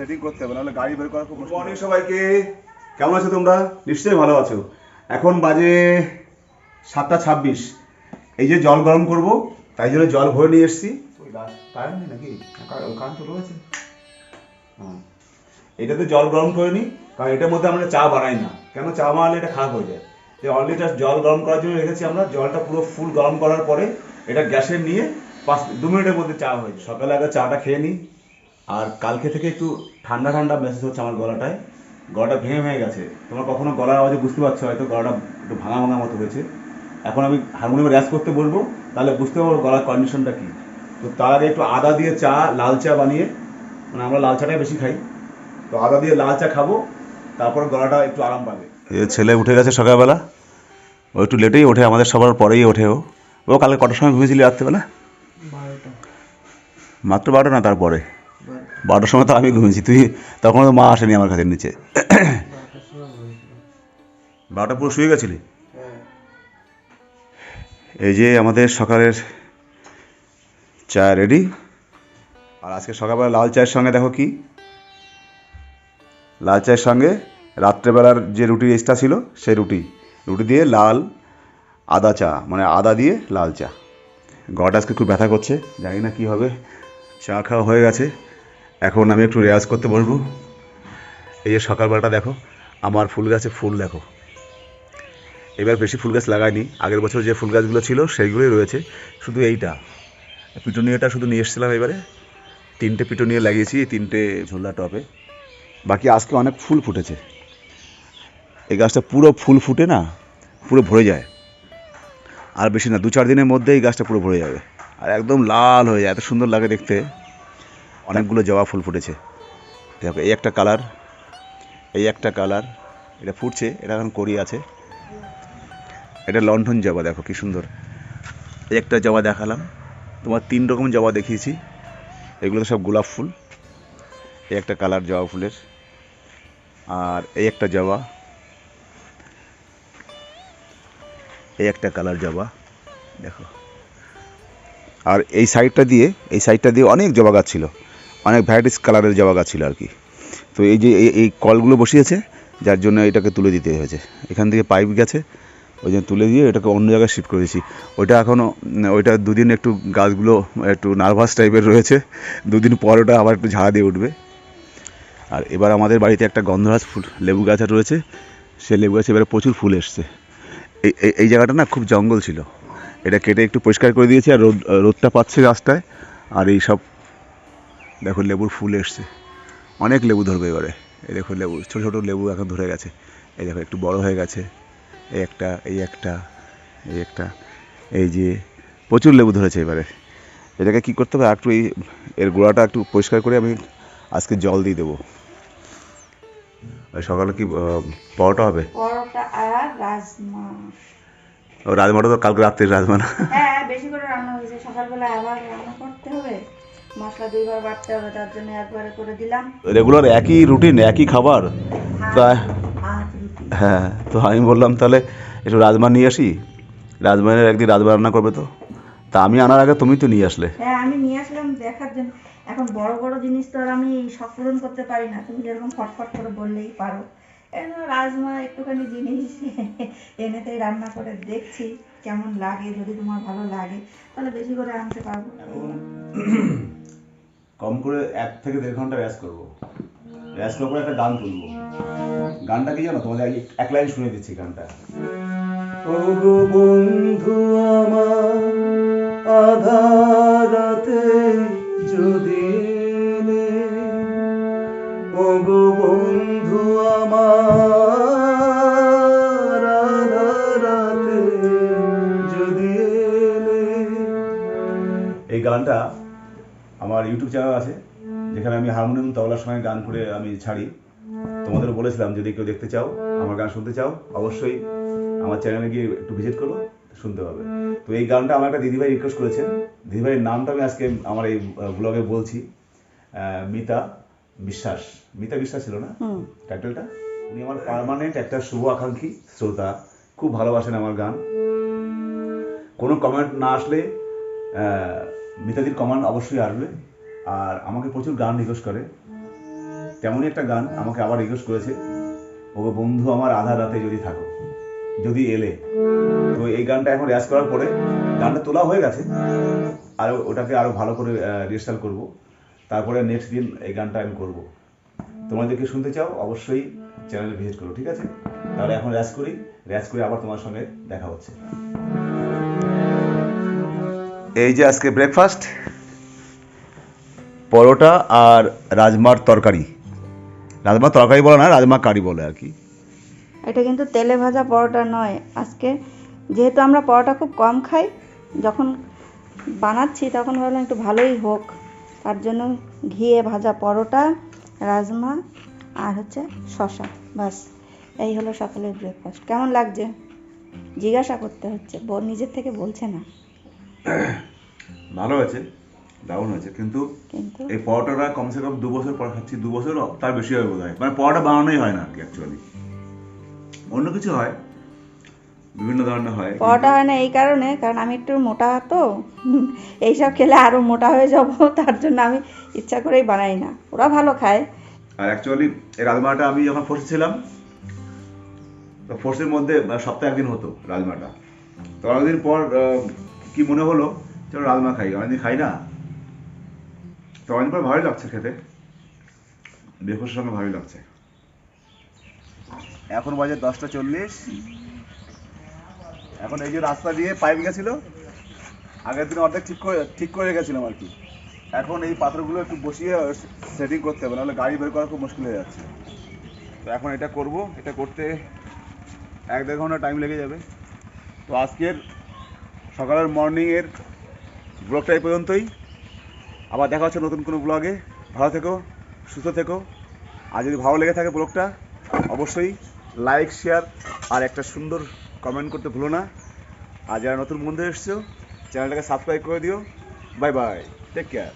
Setting করতে হবে নাহলে গাড়ি বের করা খুব মর্নিং সবাইকে। কেমন আছো তোমরা? নিশ্চয়ই ভালো আছো। এখন বাজে সাতটা ছাব্বিশ। এই যে জল গরম করব তাই জন্য জল ভরে নিয়ে এসেছি। কারেন্ট নাকি? কারেন্ট তো রয়েছে। হ্যাঁ এটাতে জল গরম করে নিই কারণ এটার মধ্যে আমরা চা বানাই না। কেন? চা বানালে এটা খারাপ হয়ে যায়। যে অলরেডি জল গরম করার জন্য রেখেছি আমরা। জলটা পুরো ফুল গরম করার পরে এটা গ্যাসে নিয়ে পাঁচ দু মিনিটের মধ্যে চা হয়ে যায়। সকালে আগে চাটা খেয়ে নিই আর কালকে থেকে একটু ঠান্ডা ঠান্ডা মেসেজ হচ্ছে আমার গলাটায়। গলাটা ভেঙে ভেঙে গেছে। তোমরা কখনো গলার আওয়াজে বুঝতে পারছ হয়তো গলাটা একটু ভাঙা ভাঙা মতো হয়েছে। এখন আমি হারমোনিয়ামে র্যাস করতে বলব তাহলে বুঝতে পারব গলার কন্ডিশনটা কী। তো তার আগে একটু আদা দিয়ে চা লাল চা বানিয়ে মানে আমরা লাল চাটাই বেশি খাই। তো আদা দিয়ে লাল চা খাব তারপর গলাটা একটু আরাম পাবে। এই ছেলে উঠে গেছে সকালবেলা। ও একটু লেটেই ওঠে আমাদের সবার পরেই ওঠে ও। ও কালকে কটার সময় ঘুমিয়েছিলি রাত্রেবেলা? মাত্র বারোটা না তারপরে? বারোটার সময় তো আমি ঘুমিয়েছি তুই তখন তো মা আসেনি আমার কাছে নিচে। বারোটা পুরো শুয়ে গেছিলি? এই যে আমাদের সকালের চা রেডি আর আজকে সকালবেলা লাল চায়ের সঙ্গে দেখো কি? লাল চায়ের সঙ্গে রাত্রেবেলার যে রুটি এক্সট্রা ছিল, সেই রুটি। রুটি দিয়ে লাল আদা চা মানে আদা দিয়ে লাল চা। গলাটা আজকে খুব ব্যথা করছে, জানি না কী হবে। চা খাওয়া হয়ে গেছে। এখন আমি একটু রেয়াজ করতে বলব। এই যে সকালবেলাটা দেখো, আমার ফুল গাছে ফুল দেখো। এবার বেশি ফুল গাছ লাগাইনি। আগের বছর যে ফুল গাছগুলো ছিল সেইগুলোই রয়েছে। শুধু এইটা। পিটুনিয়াটা শুধু নিয়ে এসেছিলাম এবারে। তিনটে পিটুনিয়া লাগিয়েছি, তিনটে ঝোলা টপে বাকি আজকে অনেক ফুল ফুটেছে। এই গাছটা পুরো ফুল ফুটে না, পুরো ভরে যায়। আর বেশি না, দু চার দিনের মধ্যে এই গাছটা পুরো ভরে যাবে। আর একদম লাল হয়ে যায়, এত সুন্দর লাগে দেখতে। অনেকগুলো জবা ফুল ফুটেছে। দেখো, এই একটা কালার, এই একটা কালার, এটা ফুটছে, এটা এখন করি আছে। এটা লণ্ঠন জবা, দেখো কি সুন্দর। এই একটা জবা দেখালাম। তোমার তিন রকম জবা দেখিয়েছি। এগুলো সব গোলাপ ফুল। এই একটা কালার জবা ফুলের। আর এই একটা জবা। এই একটা কালার জবা, দেখো। আর এই সাইডটা দিয়ে, এই সাইডটা দিয়ে অনেক জবা গাছ ছিল। অনেক ভ্যারাইটিস কালারের জবা গাছ ছিল আর কি তো এই যে এই- কলগুলো বসিয়েছে, যার জন্য এটাকে তুলে দিতে হয়েছে। এখান থেকে পাইপ গেছে, ওই জন্য তুলে দিয়ে এটাকে অন্য জায়গায় শিফট করেছি ওইটা এখনও ওইটা দুদিন একটু গাছগুলো একটু নার্ভাস টাইপের রয়েছে, দুদিন পর ওটা আবার একটু ঝাড়া দিয়ে উঠবে। আর এবার আমাদের বাড়িতে একটা গন্ধরাজ ফুল, লেবু গাছ রয়েছে সে লেবু গাছে এবারে প্রচুর ফুল এসছে। এই- এই জায়গাটা না খুব জঙ্গল ছিল। এটা কেটে একটু পরিষ্কার করে দিয়েছি, আর রোদ, রোদটা পাচ্ছে রাস্তায়, আর এই সব দেখো লেবুর ফুল এসছে। অনেক লেবু ধরবে এবারে। এই দেখো লেবু ছোটো ছোটো লেবু এখন ধরে গেছে। এই দেখো একটু বড় হয়ে গেছে। এই একটা এই একটা এই একটা এই যে প্রচুর লেবু ধরেছে এবারে। এটাকে কী করতে হবে? একটু এই এর গোড়াটা একটু পরিষ্কার করে আমি আজকে জল দিয়ে দেবো। সকালে কি পরোটা হবে? পরোটা আর রাজমা। ও রাজমাটা তো কালকে রাত্রের রাজমা না? হ্যাঁ বেশি করে রান্না হয়েছে। সকালবেলা আবার রান্না মশলা দুইবার বাটতে হবে তার জন্য একবারে করে দিলাম। রেগুলার একই রুটিন একই খাবার? তাই হ্যাঁ তো আমি বললাম তাহলে একটু রাজমা নিয়ে আসি? রাজমানের একদিন রাজমা রান্না করবে তো? তা আমি আনার আগে তুমি তো নিয়ে আসলে। হ্যাঁ আমি নিয়ে আসলাম দেখার জন্য। এখন বড় বড় জিনিস তো আর আমি করতে পারি না। তুমি যেরকম ফটফট করে বললেই পারো। রাজমা একটুখানি জিনিস এনেতেই রান্না করে দেখছি কেমন লাগে যদি তোমার ভালো লাগে তাহলে বেশি করে আনতে পারব কম করে এক থেকে দেড় ঘণ্টা র্যাস করব। র্যাস করার পরে একটা গান তুলবো। গানটা কি জানো? তোমাদের এক- লাইন শুনে দিচ্ছি গানটা। বন্ধু আমার আধারাতে যদি বন্ধু আমার আধারাতে যদি এই গানটা আমার ইউটিউব চ্যানেল আছে যেখানে আমি হারমোনিয়াম তবলার সঙ্গে গান করে আমি ছাড়ি। তোমাদের বলেছিলাম যদি কেউ দেখতে চাও আমার গান শুনতে চাও অবশ্যই আমার চ্যানেলে গিয়ে একটু ভিজিট করো শুনতে পাবে। তো এই গানটা আমার একটা দিদিভাই রিকোয়েস্ট করেছেন। দিদিভাইয়ের নামটা আমি আজকে আমার এই ব্লগে বলছি। মিতা বিশ্বাস। মিতা বিশ্বাস ছিল না? টাইটেলটা উনি আমার পারমানেন্ট একটা শুভ আকাঙ্ক্ষী শ্রোতা। খুব ভালোবাসেন আমার গান। কোনো কমেন্ট না আসলে মিতাদির কমেন্ট অবশ্যই আসবে। আর আমাকে প্রচুর গান রিকোয়েস্ট করে। তেমনই একটা গান আমাকে আবার রিকোয়েস্ট করেছে। ওকে বন্ধু, আমার আধা রাতে যদি থাকো, যদি এলে। তো এই গানটা এখন রেয়াজ করার পরে গানটা তোলা হয়ে গেছে। আর ওটাকে আরও ভালো করে রিহার্সাল করব। তারপরে নেক্সট দিন এই গানটা আমি করব। কেউ শুনতে চাও, অবশ্যই চ্যানেলে ভিজিট করো, ঠিক আছে? তাহলে এখন রেয়াজ করি। রেয়াজ করে আবার তোমার সঙ্গে দেখা হচ্ছে। এই যে আজকে ব্রেকফাস্ট পরোটা আর রাজমার তরকারি। রাজমার তরকারি বলে না রাজমা কারি বলে আর কি। এটা কিন্তু তেলে ভাজা পরোটা নয়। আজকে যেহেতু আমরা পরোটা খুব কম খাই যখন বানাচ্ছি তখন ভাবলাম একটু ভালোই হোক। তার জন্য ঘিয়ে ভাজা পরোটা রাজমা আর হচ্ছে শশা বাস এই হলো সকালের ব্রেকফাস্ট কেমন লাগছে? জিজ্ঞাসা করতে হচ্ছে বোন নিজের থেকে বলছে না। ভালো হয়েছে। দারুণ হয়েছে। কিন্তু এই পরোটাটা কমসে কম দু বছর পর খাচ্ছি দু বছর তার বেশি হবে বোধ হয় মানে পরোটা বানানোই হয় না আর কি অ্যাকচুয়ালি অন্য কিছু হয় বিভিন্ন ধরনের হয়। পরোটা হয় না এই কারণে কারণ আমি একটু মোটা তো এইসব খেলে আরও মোটা হয়ে যাব তার জন্য আমি ইচ্ছা করেই বানাই না। ওরা ভালো খায়। আর অ্যাকচুয়ালি এই রাজমাটা আমি যখন ফোর্সে ছিলাম তো ফোর্সের মধ্যে সপ্তাহে একদিন হতো রাজমাটা। তো অনেকদিন পর কি মনে হলো চলো রাজমা খাই? অনেকদিন খাই না? অনেকদিন পর ভালোই লাগছে খেতে। ব্রেকফাস্টের সঙ্গে ভালোই লাগছে। এখন বাজে দশটা চল্লিশ। এখন এই যে রাস্তা দিয়ে পাইপ গেছিল, আগের দিন অর্ধেক ঠিক করে ঠিক করে গেছিলাম আর কি। এখন এই পাথরগুলো একটু বসিয়ে সেটিং করতে হবে, নাহলে গাড়ি বের করা খুব মুশকিল হয়ে যাচ্ছে। তো এখন এটা করব, এটা করতে এক দেড় ঘণ্টা টাইম লেগে যাবে। তো আজকের সকালের মর্নিংয়ের ব্লগটা এই পর্যন্তই। আবার দেখা হচ্ছে নতুন কোনো ব্লগে ভালো থেকো, সুস্থ থেকো। আর যদি ভালো লেগে থাকে ব্লগটা অবশ্যই লাইক শেয়ার আর একটা সুন্দর কমেন্ট করতে ভুলো না। আর যারা নতুন বন্ধু এসছো চ্যানেলটাকে সাবস্ক্রাইব করে দিও। Bye bye take care